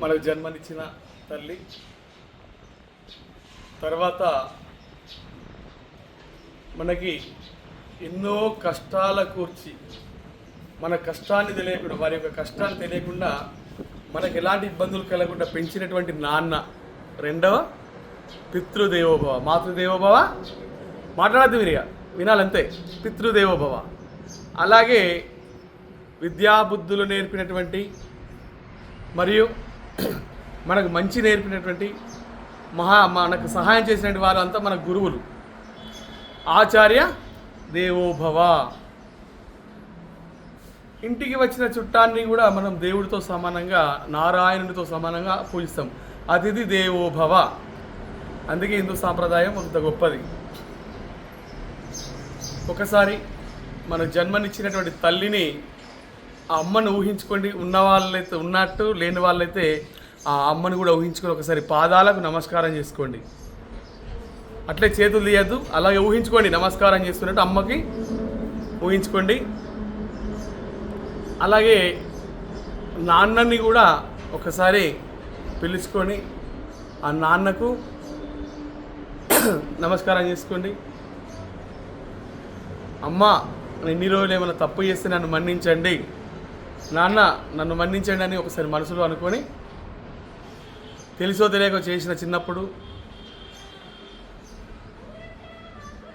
మనకు జన్మనిచ్చిన తల్లి. తర్వాత మనకి ఎన్నో కష్టాల కూర్చి మన కష్టాన్ని తెలియకుండా వారి యొక్క కష్టాన్ని తెలియకుండా మనకు ఎలాంటి ఇబ్బందులు కలగకుండా పెంచినటువంటి నాన్న. రెండవ పితృదేవోభవ. మాతృదేవోభవ? మాట్లాడద్దు మీరు ఇక వినాలంతే. పితృదేవోభవ. అలాగే విద్యాబుద్ధులు నేర్పినటువంటి మరియు మనకు మంచి నేర్పినటువంటి మహా మనకు సహాయం చేసినటువంటి వారు అంతా మన గురువులు. ఆచార్య దేవోభవ. ఇంటికి వచ్చిన చుట్టాన్ని కూడా మనం దేవుడితో సమానంగా నారాయణుడితో సమానంగా పూజిస్తాం. అతిథి దేవోభవ. అందుకే హిందూ సాంప్రదాయం అంత గొప్పది. ఒకసారి మన జన్మనిచ్చినటువంటి తల్లిని ఆ అమ్మను ఊహించుకోండి ఉన్న వాళ్ళైతే ఉన్నట్టు లేని వాళ్ళైతే ఆ అమ్మను కూడా ఊహించుకొని ఒకసారి పాదాలకు నమస్కారం చేసుకోండి. అట్లే చేతులు తీయద్దు అలాగే ఊహించుకోండి నమస్కారం చేస్తున్నట్టు అమ్మకి ఊహించుకోండి. అలాగే నాన్నని కూడా ఒకసారి పిలుచుకొని ఆ నాన్నకు నమస్కారం చేసుకోండి. అమ్మ నేను ఇన్ని రోజులు ఏమైనా తప్పు చేస్తే నన్ను మన్నించండి. నాన్న నన్ను మన్నించండి అని ఒకసారి మనసులో అనుకొని తెలుసో తెలియక చేసిన చిన్నప్పుడు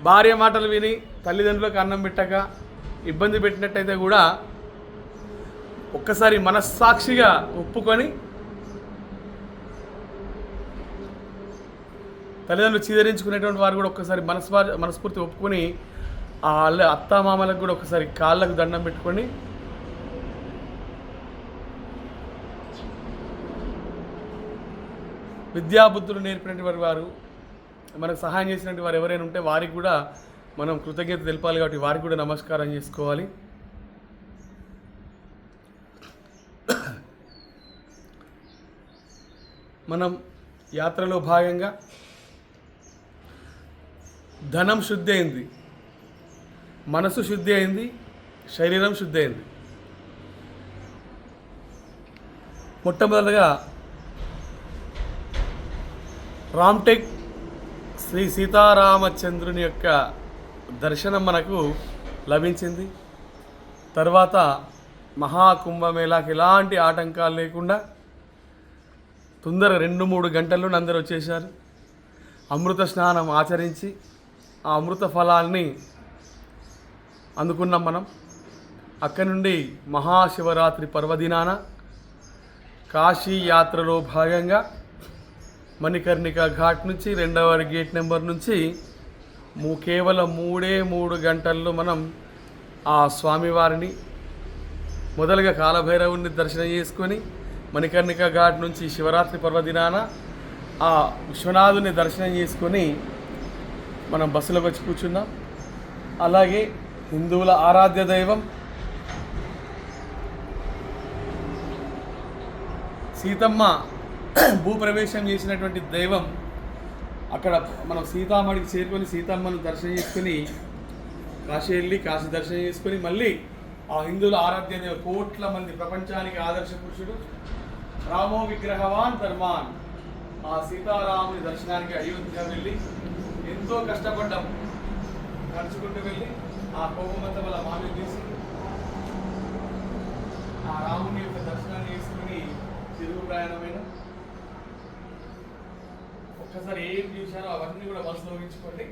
భార్య మాటలు విని తల్లిదండ్రులకు అన్నం పెట్టక ఇబ్బంది పెట్టినట్టయితే కూడా ఒక్కసారి మనస్సాక్షిగా ఒప్పుకొని తల్లిదండ్రులు చీదరించుకునేటువంటి వారు కూడా ఒక్కసారి మనస్వా మనస్ఫూర్తి ఒప్పుకొని ఆ అత్త అత్తామామలకు కూడా ఒకసారి కాళ్ళకు దండం పెట్టుకొని విద్యాబుద్ధులు నేర్పినటువంటి వారు మనకు సహాయం చేసినటువంటి వారు ఎవరైనా ఉంటే వారికి కూడా మనం కృతజ్ఞత తెలపాలి కాబట్టి వారికి కూడా నమస్కారం చేసుకోవాలి. మనం యాత్రలో భాగంగా ధనం శుద్ధి అయింది మనసు శుద్ధి అయింది శరీరం శుద్ధి అయింది. మొట్టమొదటిగా రామ్టెక్ శ్రీ సీతారామచంద్రుని యొక్క దర్శనం మనకు లభించింది. తర్వాత మహాకుంభమేళాకి ఎలాంటి ఆటంకాలు లేకుండా తొందర రెండు మూడు గంటల్లో అందరూ వచ్చేసారు అమృత స్నానం ఆచరించి ఆ అమృత ఫలాల్ని అందుకున్నాం మనం. అక్కడి నుండి మహాశివరాత్రి పర్వదినాన కాశీ యాత్రలో భాగంగా మణికర్ణిక ఘాట్ నుంచి రెండవ గేట్ నెంబర్ నుంచి మూ కేవలం మూడే మూడు గంటల్లో మనం ఆ స్వామివారిని మొదలుగా కాలభైరవుని దర్శనం చేసుకొని మణికర్ణిక ఘాట్ నుంచి శివరాత్రి పర్వదినాన ఆ విశ్వనాథుని దర్శనం చేసుకొని మనం బస్సులోకి వచ్చి కూర్చున్నాం. అలాగే హిందువుల ఆరాధ్య దైవం సీతమ్మ భూప్రవేశం చేసినటువంటి దైవం అక్కడ మనం సీతామడికి చేరుకొని సీతమ్మను దర్శనం చేసుకుని కాశీ వెళ్ళి కాశీ దర్శనం చేసుకొని మళ్ళీ ఆ హిందువుల ఆరాధ్య దేవ కోట్ల మంది ప్రపంచానికి ఆదర్శ పురుషుడు రామో విగ్రహవాన్ ధర్మాన్. ఆ సీతారాముని దర్శనానికి అయోధ్య వెళ్ళి ఎంతో కష్టపడ్డాం నడుచుకుంటూ వెళ్ళి ఆ కోపమంత వల్ల మామి తీసి ఆ రాముని యొక్క దర్శనాన్ని చేసుకుని తిరుగు ప్రయాణమైన ఒక్కసారి ఏం చూశారో అవన్నీ కూడా మనసులో ఊహించుకోండి